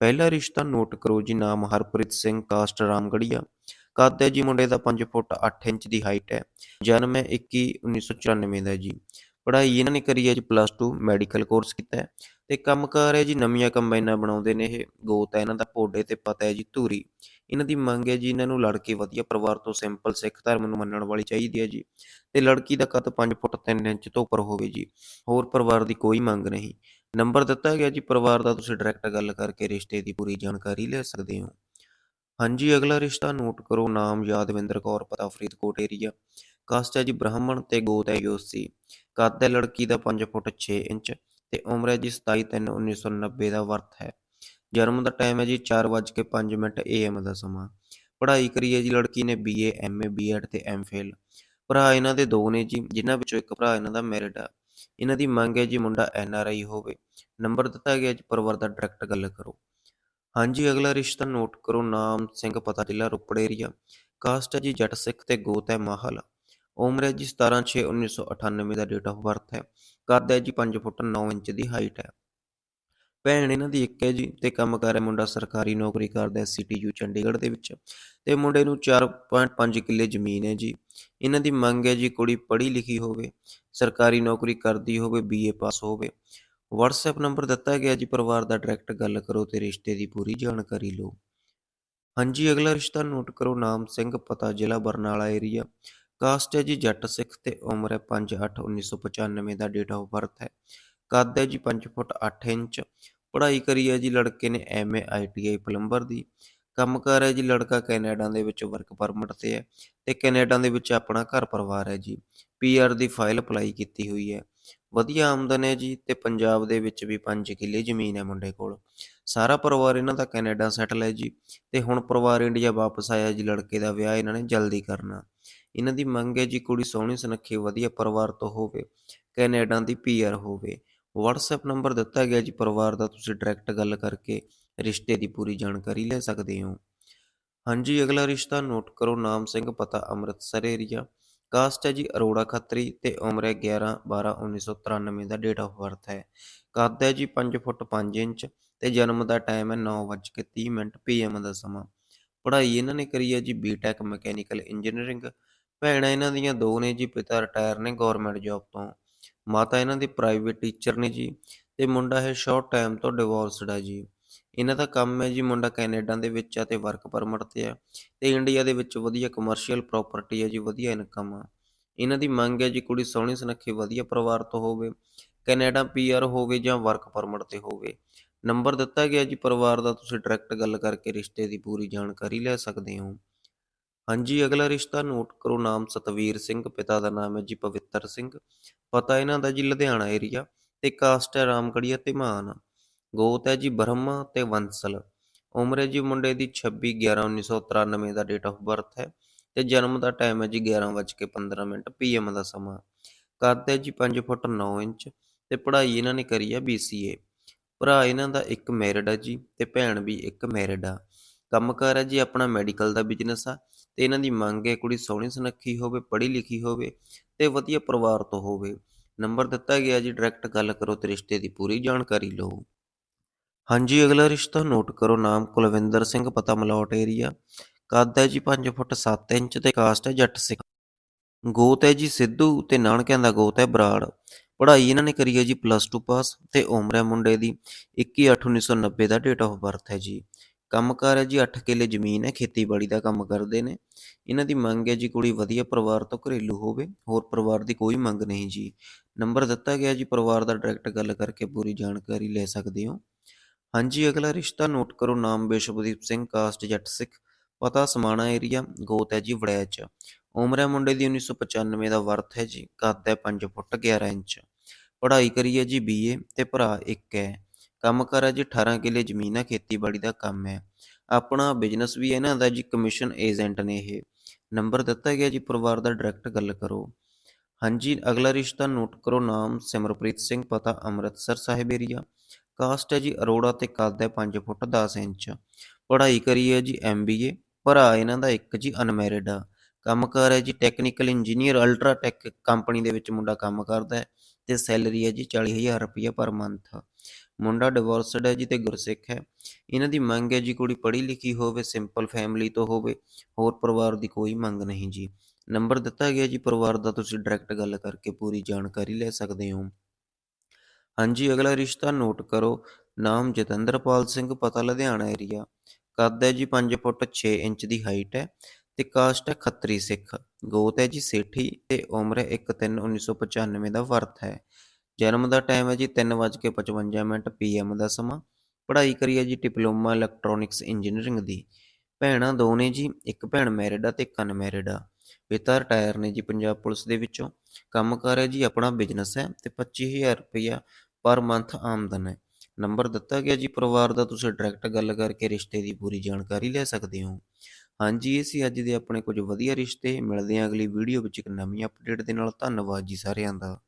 ਪਹਿਲਾ ਰਿਸ਼ਤਾ ਨੋਟ ਕਰੋ ਜੀ, ਨਾਮ ਹਰਪ੍ਰੀਤ ਸਿੰਘ, ਕਾਸਟ ਰਾਮਗੜੀਆ। ਕੱਦ ਹੈ ਜੀ ਮੁੰਡੇ ਦਾ 5 ਫੁੱਟ 8 ਇੰਚ ਦੀ ਹਾਈਟ ਹੈ। ਜਨਮ ਹੈ 21 1994 ਦਾ ਜੀ। ਪੜ੍ਹਾਈ ਇਹਨਾਂ ਨੇ ਕਰੀ ਹੈ ਜੀ ਪਲੱਸ 2 ਮੈਡੀਕਲ ਕੋਰਸ ਕੀਤਾ ਹੈ। ਤੇ ਕੰਮਕਾਰ ਹੈ ਜੀ, ਨਵੀਆਂ ਕੰਬਾਈਨਾਂ ਬਣਾਉਂਦੇ ਨੇ ਇਹ। ਗੋਤ ਹੈ ਇਹਨਾਂ ਦਾ, ਭੋਡੇ ਤੇ ਪਤਾ ਹੈ ਜੀ, ਧੂਰੀ। ਇਹਨਾਂ ਦੀ ਮੰਗ ਹੈ ਜੀ, ਇਹਨਾਂ ਨੂੰ ਲੜਕੇ ਵਧੀਆ ਪਰਿਵਾਰ ਤੋਂ ਸਿੰਪਲ ਸਿੱਖ ਧਰਮ ਨੂੰ ਮੰਨਣ ਵਾਲੀ ਚਾਹੀਦੀ ਹੈ ਜੀ। ਤੇ ਲੜਕੀ ਦਾ ਕੱਦ 5 ਫੁੱਟ 3 ਇੰਚ ਤੋਂ ਉੱਪਰ ਹੋਵੇ ਜੀ। ਹੋਰ ਪਰਿਵਾਰ ਦੀ ਕੋਈ ਮੰਗ ਨਹੀਂ। ਨੰਬਰ ਦਿੱਤਾ ਗਿਆ ਜੀ, ਪਰਿਵਾਰ ਦਾ ਤੁਸੀਂ ਡਾਇਰੈਕਟ ਗੱਲ ਕਰਕੇ ਰਿਸ਼ਤੇ ਦੀ ਪੂਰੀ ਜਾਣਕਾਰੀ ਲੈ ਸਕਦੇ ਹੋ। ਹਾਂਜੀ, ਅਗਲਾ ਰਿਸ਼ਤਾ ਨੋਟ ਕਰੋ, ਨਾਮ ਯਾਦਵਿੰਦਰ ਕੌਰ, ਪਤਾ ਫਰੀਦਕੋਟ ਏਰੀਆ ਕਾਸਟ ਹੈ ਜੀ, ਬ੍ਰਾਹਮਣ ਤੇ ਗੋਤ ਹੈ, ਯੋਸੀ। ਕੱਦ ਹੈ, ਲੜਕੀ ਦਾ 5 ਫੁੱਟ 6 ਇੰਚ ਤੇ ਉਮਰ ਹੈ ਜੀ 27 3 1990 ਦਾ ਵਰਤ ਹੈ। ਜਨਮ ਦਾ ਟਾਈਮ ਹੈ ਜੀ 4:05 ਮਿੰਟ ਏਐਮ ਦਾ ਸਮਾਂ। ਪੜ੍ਹਾਈ ਕਰੀ ਹੈ ਜੀ, ਲੜਕੀ ਨੇ ਬੀਏ ਐਮਏ ਬੀਐਡ ਤੇ ਐਮਫਿਲ ਭਰਾ ਇਹਨਾਂ ਦੇ ਦੋ ਨੇ ਜੀ, ਜਿਨ੍ਹਾਂ ਵਿੱਚੋਂ ਇੱਕ ਭਰਾ ਇਹਨਾਂ ਦਾ ਮੈਰਿਡ ਆ। ਇਹਨਾਂ ਦੀ ਮੰਗ ਹੈ ਜੀ ਮੁੰਡਾ ਐਨਆਰਆਈ ਹੋਵੇ। ਨੰਬਰ ਦਿੱਤਾ ਗਿਆ ਜੀ, ਪਰਿਵਾਰ ਦਾ ਡਾਇਰੈਕਟ ਗੱਲ ਕਰੋ। ਹਾਂਜੀ, ਅਗਲਾ ਰਿਸ਼ਤਾ ਨੋਟ ਕਰੋ, ਨਾਮ, ਸਿੰਘ, ਪਤਾ, ਜ਼ਿਲ੍ਹਾ, ਰੋਪੜ ਏਰੀਆ ਕਾਸਟ ਹੈ ਜੀ, ਜੱਟ ਸਿੱਖ ਤੇ ਗੋਤ ਹੈ ਮਾਹਲ। ਉਮਰ ਹੈ ਜੀ 17 6 1998 ਦਾ ਡੇਟ ਆਫ ਬਰਥ ਹੈ। ਕੱਦ ਹੈ ਜੀ 5 ਫੁੱਟ 9 ਇੰਚ ਦੀ ਹਾਈਟ ਹੈ। ਭੈਣ ਇਹਨਾਂ ਦੀ ਇੱਕ ਹੈ ਜੀ ਤੇ ਕੰਮ ਕਰ ਹੈ ਮੁੰਡਾ ਸਰਕਾਰੀ ਨੌਕਰੀ ਕਰਦਾ ਹੈ ਸੀਟੀਯੂ ਚੰਡੀਗੜ੍ਹ ਦੇ ਵਿੱਚ ਤੇ ਮੁੰਡੇ ਨੂੰ 4.5 ਕਿੱਲੇ ਜ਼ਮੀਨ ਹੈ ਜੀ। ਇਹਨਾਂ ਦੀ ਮੰਗ ਹੈ ਜੀ ਕੁੜੀ ਪੜ੍ਹੀ ਲਿਖੀ ਹੋਵੇ, ਸਰਕਾਰੀ ਨੌਕਰੀ ਕਰਦੀ ਹੋਵੇ ਬੀਏ ਪਾਸ ਹੋਵੇ। WhatsApp ਨੰਬਰ ਦਿੱਤਾ ਗਿਆ ਜੀ, ਪਰਿਵਾਰ ਦਾ ਡਾਇਰੈਕਟ ਗੱਲ ਕਰੋ ਤੇ ਰਿਸ਼ਤੇ ਦੀ ਪੂਰੀ ਜਾਣਕਾਰੀ ਲਓ। ਹਾਂਜੀ, ਅਗਲਾ ਰਿਸ਼ਤਾ ਨੋਟ ਕਰੋ, ਨਾਮ ਸਿੰਘ, ਪਤਾ ਜ਼ਿਲ੍ਹਾ ਬਰਨਾਲਾ ਏਰੀਆ ਕਾਸਟ ਹੈ ਜੀ ਜੱਟ ਸਿੱਖ ਤੇ ਉਮਰ ਹੈ 5/8/1995 ਦਾ ਡੇਟ ਆਫ ਬਰਥ ਹੈ। ਕੱਦ ਹੈ ਜੀ 5 ਫੁੱਟ 8 ਇੰਚ। ਪੜ੍ਹਾਈ ਕਰੀ ਹੈ ਜੀ ਲੜਕੇ ਨੇ ਐਮਏ ਆਈਟੀਆਈ ਪਲੰਬਰ ਦੀ। ਕੰਮਕਾਰ ਹੈ ਜੀ ਲੜਕਾ ਕੈਨੇਡਾ ਦੇ ਵਿੱਚ ਵਰਕ ਪਰਮਿਟ ਤੇ ਹੈ ਤੇ ਕੈਨੇਡਾ ਦੇ ਵਿੱਚ ਆਪਣਾ ਘਰ ਪਰਿਵਾਰ ਹੈ ਜੀ। ਪੀਆਰ ਦੀ ਫਾਈਲ ਅਪਲਾਈ ਕੀਤੀ ਹੋਈ ਹੈ। ਵਧੀਆ ਆਮਦਨ ਹੈ ਜੀ ਤੇ ਪੰਜਾਬ ਦੇ ਵਿੱਚ ਵੀ 5 ਕਿੱਲੇ ਜ਼ਮੀਨ ਹੈ ਮੁੰਡੇ ਕੋਲ। ਸਾਰਾ ਪਰਿਵਾਰ ਇਹਨਾਂ ਦਾ ਕੈਨੇਡਾ ਸੈਟਲ ਹੈ ਜੀ ਤੇ ਹੁਣ ਪਰਿਵਾਰ ਇੰਡੀਆ ਵਾਪਸ ਆਇਆ ਜੀ ਲੜਕੇ ਦਾ ਵਿਆਹ ਇਹਨਾਂ ਨੇ ਜਲਦੀ ਕਰਨਾ। ਇਹਨਾਂ ਦੀ ਮੰਗ ਹੈ ਜੀ ਕੁੜੀ ਸੋਹਣੀ ਸੁਨੱਖੀ ਵਧੀਆ ਪਰਿਵਾਰ ਤੋਂ ਹੋਵੇ, ਕੈਨੇਡਾ ਦੀ ਪੀਆਰ ਹੋਵੇ। WhatsApp ਨੰਬਰ ਦਿੱਤਾ ਗਿਆ ਜੀ ਪਰਿਵਾਰ ਦਾ, ਤੁਸੀਂ ਡਾਇਰੈਕਟ ਗੱਲ ਕਰਕੇ ਰਿਸ਼ਤੇ ਦੀ ਪੂਰੀ ਜਾਣਕਾਰੀ ਲੈ ਸਕਦੇ ਹੋ। ਹਾਂਜੀ, ਅਗਲਾ ਰਿਸ਼ਤਾ ਨੋਟ ਕਰੋ, ਨਾਮ ਸਿੰਘ, ਪਤਾ ਅੰਮ੍ਰਿਤਸਰ ਏਰੀਆ ਕਾਸਟ ਹੈ ਜੀ ਅਰੋੜਾ ਖੱਤਰੀ ਤੇ ਉਮਰ ਹੈ 11 12 1993 ਦਾ ਡੇਟ ਆਫ ਬਰਥ ਹੈ। ਕੱਦ ਹੈ ਜੀ 5 ਫੁੱਟ 5 ਇੰਚ ਤੇ ਜਨਮ ਦਾ ਟਾਈਮ ਹੈ 9:30 ਮਿੰਟ ਪੀਐਮ ਦਾ ਸਮਾਂ। ਪੜ੍ਹਾਈ ਇਹਨਾਂ ਨੇ ਕਰੀ ਹੈ ਜੀ ਬੀਟੈਕ ਮਕੈਨੀਕਲ ਇੰਜੀਨੀਅਰਿੰਗ ਭੈਣਾਂ ਇਹਨਾਂ ਦੀਆਂ ਦੋ ਨੇ ਜੀ, ਪਿਤਾ ਰਿਟਾਇਰ ਨੇ ਗਵਰਨਮੈਂਟ ਜੌਬ ਤੋਂ। ਮਾਤਾ ਇਹਨਾਂ ਦੀ ਪ੍ਰਾਈਵੇਟ ਟੀਚਰ ਨੇ ਜੀ ਤੇ ਮੁੰਡਾ ਹੈ ਸ਼ਾਰਟ ਟਾਈਮ ਤੋਂ ਡਿਵੋਰਸਡ ਹੈ ਜੀ। ਇਹਨਾਂ ਦਾ ਕੰਮ ਹੈ ਜੀ ਮੁੰਡਾ ਕੈਨੇਡਾ ਦੇ ਵਿੱਚ ਆ ਤੇ ਵਰਕ ਪਰਮਿਟ ਤੇ ਆ ਤੇ ਇੰਡੀਆ ਦੇ ਵਿੱਚ ਵਧੀਆ ਕਮਰਸ਼ੀਅਲ ਪ੍ਰਾਪਰਟੀ ਹੈ ਜੀ, ਵਧੀਆ ਇਨਕਮ ਆ। ਇਹਨਾਂ ਦੀ ਮੰਗ ਹੈ ਜੀ ਕੁੜੀ ਸੋਹਣੀ ਸੁਨੱਖੀ ਵਧੀਆ ਪਰਿਵਾਰ ਤੋਂ ਹੋਵੇ, ਕੈਨੇਡਾ ਪੀਆਰ ਹੋਵੇ ਜਾਂ ਵਰਕ ਪਰਮਿਟ ਤੇ ਹੋਵੇ। ਨੰਬਰ ਦਿੱਤਾ ਗਿਆ ਜੀ ਪਰਿਵਾਰ ਦਾ, ਤੁਸੀਂ ਡਾਇਰੈਕਟ ਗੱਲ ਕਰਕੇ ਰਿਸ਼ਤੇ ਦੀ ਪੂਰੀ ਜਾਣਕਾਰੀ ਲੈ ਸਕਦੇ ਹੋ। ਹਾਂਜੀ, ਅਗਲਾ ਰਿਸ਼ਤਾ ਨੋਟ ਕਰੋ, ਨਾਮ ਸਤਵੀਰ ਸਿੰਘ, ਪਿਤਾ ਦਾ ਨਾਮ ਹੈ ਜੀ ਪਵਿੱਤਰ ਸਿੰਘ। ਪਤਾ ਇਹਨਾਂ ਦਾ ਜੀ ਲੁਧਿਆਣਾ ਏਰੀਆ ਤੇ ਕਾਸਟ ਹੈ ਰਾਮਗੜੀਆ ਤੇ ਮਾਨ। ਗੋਤ ਹੈ ਜੀ ਬ੍ਰਹਮਾ ਤੇ ਵੰਸਲ। ਉਮਰ ਹੈ ਜੀ ਮੁੰਡੇ ਦੀ 26 11 1993 ਦਾ ਡੇਟ ਆਫ ਬਰਥ ਹੈ ਤੇ ਜਨਮ ਦਾ ਟਾਈਮ ਹੈ ਜੀ 11:15 ਮਿੰਟ ਪੀਐਮ ਦਾ ਸਮਾਂ। ਕੱਦ ਹੈ ਜੀ 5 ਫੁੱਟ 9 ਇੰਚ ਤੇ ਪੜ੍ਹਾਈ ਇਹਨਾਂ ਨੇ ਕਰੀ ਹੈ BCA ਭਰਾ ਇਹਨਾਂ ਦਾ ਇੱਕ ਮੈਰਿਡ ਹੈ ਜੀ ਤੇ ਭੈਣ ਵੀ ਇੱਕ ਮੈਰਿਡ ਆ। ਕੰਮਕਾਰ ਹੈ ਜੀ, ਆਪਣਾ ਮੈਡੀਕਲ ਦਾ ਬਿਜ਼ਨਸ ਆ, ਤੇ ਇਹਨਾਂ ਦੀ ਮੰਗ ਹੈ ਕੁੜੀ ਸੋਹਣੀ ਸੁਨੱਖੀ ਹੋਵੇ, ਪੜ੍ਹੀ ਲਿਖੀ ਹੋਵੇ ਤੇ ਵਧੀਆ ਪਰਿਵਾਰ ਤੋਂ ਹੋਵੇ। ਨੰਬਰ ਦਿੱਤਾ ਗਿਆ ਜੀ ਡਾਇਰੈਕਟ ਗੱਲ ਕਰੋ ਤੇ ਰਿਸ਼ਤੇ ਦੀ ਪੂਰੀ ਜਾਣਕਾਰੀ ਲਓ। ਹਾਂਜੀ, ਅਗਲਾ ਰਿਸ਼ਤਾ ਨੋਟ ਕਰੋ, ਨਾਮ ਕੁਲਵਿੰਦਰ ਸਿੰਘ, ਪਤਾ ਮਲੌਟ ਏਰੀਆ ਕੱਦ ਹੈ ਜੀ 5 ਫੁੱਟ 7 ਇੰਚ ਤੇ ਕਾਸਟ ਹੈ ਜੱਟ ਸਿੱਖ। ਗੋਤ ਹੈ ਜੀ ਸਿੱਧੂ ਤੇ ਨਾਨਕਿਆਂ ਦਾ ਗੋਤ ਹੈ ਬਰਾੜ। ਪੜ੍ਹਾਈ ਇਹਨਾਂ ਨੇ ਕਰੀ ਹੈ ਜੀ ਪਲੱਸ 2 ਪਾਸ ਤੇ ਉਮਰ ਹੈ ਮੁੰਡੇ ਦੀ। 21/8/1990 ਦਾ ਡੇਟ ਆਫ ਬਰਥ ਹੈ ਜੀ। ਕੰਮਕਾਰ ਹੈ ਜੀ 8 ਕਿੱਲੇ ਜ਼ਮੀਨ ਹੈ, ਖੇਤੀਬਾੜੀ ਦਾ ਕੰਮ ਕਰਦੇ ਨੇ। ਇਹਨਾਂ ਦੀ ਮੰਗ ਹੈ ਜੀ, ਕੁੜੀ ਵਧੀਆ ਪਰਿਵਾਰ ਤੋਂ ਘਰੇਲੂ ਹੋਵੇ, ਹੋਰ ਪਰਿਵਾਰ ਦੀ ਕੋਈ ਮੰਗ ਨਹੀਂ ਜੀ। ਨੰਬਰ ਦਿੱਤਾ ਗਿਆ ਜੀ, ਪਰਿਵਾਰ ਦਾ ਡਾਇਰੈਕਟ ਗੱਲ ਕਰਕੇ ਪੂਰੀ ਜਾਣਕਾਰੀ ਲੈ ਸਕਦੇ ਹੋ। ਹਾਂਜੀ, ਅਗਲਾ ਰਿਸ਼ਤਾ ਨੋਟ ਕਰੋ, ਨਾਮ ਵਿਸ਼ਵਦੀਪ ਸਿੰਘ, ਕਾਸਟ ਜੱਟ ਸਿੱਖ, ਪਤਾ ਸਮਾਣਾ ਏਰੀਆ, ਗੋਤ ਹੈ ਜੀ, ਵੜੈਚ। ਉਮਰ ਹੈ ਮੁੰਡੇ ਦੀ 1995 ਦਾ ਵਰਥ ਹੈ ਜੀ, ਕੱਦ ਹੈ 5 ਫੁੱਟ 11 ਇੰਚ। ਪੜ੍ਹਾਈ ਕਰੀ ਹੈ ਜੀ ਬੀਏ ਤੇ ਭਰਾ ਇੱਕ ਹੈ। ਕੰਮਕਾਰ ਹੈ ਜੀ 18 ਕਿੱਲੇ ਜ਼ਮੀਨ ਹੈ ਖੇਤੀਬਾੜੀ ਦਾ ਕੰਮ ਹੈ। ਆਪਣਾ ਬਿਜ਼ਨਸ ਵੀ ਇਹਨਾਂ ਦਾ ਜੀ ਕਮਿਸ਼ਨ ਏਜੰਟ ਨੇ ਇਹ। ਨੰਬਰ ਦਿੱਤਾ ਗਿਆ ਜੀ, ਪਰਿਵਾਰ ਦਾ ਡਾਇਰੈਕਟ ਗੱਲ ਕਰੋ। ਹਾਂਜੀ, ਅਗਲਾ ਰਿਸ਼ਤਾ ਨੋਟ ਕਰੋ, ਨਾਮ ਸਿਮਰਪ੍ਰੀਤ ਸਿੰਘ, ਪਤਾ ਅੰਮ੍ਰਿਤਸਰ ਸਾਹਿਬ ਏਰੀਆ ਕਾਸਟ ਹੈ ਜੀ, ਅਰੋੜਾ ਤੇ ਕੱਦ ਹੈ 5 ਫੁੱਟ 10 ਇੰਚ। ਪੜ੍ਹਾਈ ਕਰੀ ਹੈ ਜੀ ਐਮਬੀਏ ਭਰਾ ਇਹਨਾਂ ਦਾ ਇੱਕ ਜੀ ਅਨਮੈਰਿਡ ਆ। ਕੰਮਕਾਰ ਹੈ ਜੀ technical engineer ultra tech company ਦੇ ਵਿੱਚ ਮੁੰਡਾ ਕੰਮ ਕਰਦਾ ਹੈ। ਤੇ ਸੈਲਰੀ ਹੈ ਜੀ 40000 ਰੁਪਏ ਪਰ ਮੰਥ। ਮੁੰਡਾ ਡਿਵੋਰਸਡ ਹੈ ਜੀ ਤੇ ਗੁਰਸਿੱਖ ਹੈ। ਇਹਨਾਂ ਦੀ ਮੰਗ ਹੈ ਜੀ ਕੁੜੀ ਪੜ੍ਹੀ ਲਿਖੀ ਹੋਵੇ ਸਿੰਪਲ ਫੈਮਿਲੀ ਤੋਂ ਹੋਵੇ, ਹੋਰ ਪਰਿਵਾਰ ਦੀ ਕੋਈ ਮੰਗ ਨਹੀਂ ਜੀ। ਨੰਬਰ ਦਿੱਤਾ ਗਿਆ ਜੀ ਪਰਿਵਾਰ ਦਾ, ਤੁਸੀਂ ਡਾਇਰੈਕਟ ਗੱਲ ਕਰਕੇ ਪੂਰੀ ਜਾਣਕਾਰੀ ਲੈ ਸਕਦੇ ਹੋ। ਹਾਂਜੀ, ਅਗਲਾ ਰਿਸ਼ਤਾ ਨੋਟ ਕਰੋ। ਨਾਮ ਜਤਿੰਦਰਪਾਲ ਸਿੰਘ, ਪਤਾ ਲੁਧਿਆਣਾ ਏਰੀਆ ਕੱਦ ਹੈ ਜੀ 5 ਫੁੱਟ 6 ਇੰਚ ਦੀ ਹਾਈਟ ਹੈ। ਤੇ ਕਾਸਟ ਹੈ ਖੱਤਰੀ ਸਿੱਖ। ਗੋਤ ਹੈ ਜੀ ਸੇਠੀ ਤੇ ਉਮਰ ਹੈ 1/3/1995 ਦਾ ਵਰਤ ਹੈ। ਜਨਮ ਦਾ ਟਾਈਮ ਹੈ ਜੀ 3:55 ਮਿੰਟ ਪੀਐਮ ਦਾ ਸਮਾਂ। ਪੜ੍ਹਾਈ ਕਰੀ ਹੈ ਜੀ ਡਿਪਲੋਮਾ ਇਲੈਕਟ੍ਰੋਨਿਕਸ ਇੰਜੀਨੀਅਰਿੰਗ ਦੀ। ਭੈਣਾਂ ਦੋ ਨੇ ਜੀ, ਇੱਕ ਭੈਣ ਮੈਰਿਡ ਆ ਤੇ ਇੱਕ ਅਨਮੈਰਿਡ ਆ। ਪਿਤਾ ਰਿਟਾਇਰ ਨੇ ਜੀ ਪੰਜਾਬ ਪੁਲਿਸ ਦੇ ਵਿੱਚੋਂ। ਕੰਮਕਾਰ ਹੈ ਜੀ ਆਪਣਾ ਬਿਜ਼ਨਸ ਹੈ ਤੇ 25000 ਰੁਪਇਆ ਪਰ ਮੰਥ ਆਮਦਨ ਹੈ। ਨੰਬਰ ਦਿੱਤਾ ਗਿਆ ਜੀ, ਪਰਿਵਾਰ ਦਾ ਤੁਸੀਂ ਡਾਇਰੈਕਟ ਗੱਲ ਕਰਕੇ ਰਿਸ਼ਤੇ ਦੀ ਪੂਰੀ ਜਾਣਕਾਰੀ ਲੈ ਸਕਦੇ ਹੋ। ਹਾਂਜੀ, ਇਹ ਸੀ ਅੱਜ ਦੇ ਆਪਣੇ ਕੁਝ ਵਧੀਆ ਰਿਸ਼ਤੇ। ਮਿਲਦੇ ਹਾਂ ਅਗਲੀ ਵੀਡੀਓ ਵਿੱਚ ਇੱਕ ਨਵੀਂ ਅਪਡੇਟ ਦੇ ਨਾਲ। ਧੰਨਵਾਦ ਜੀ ਸਾਰਿਆਂ ਦਾ।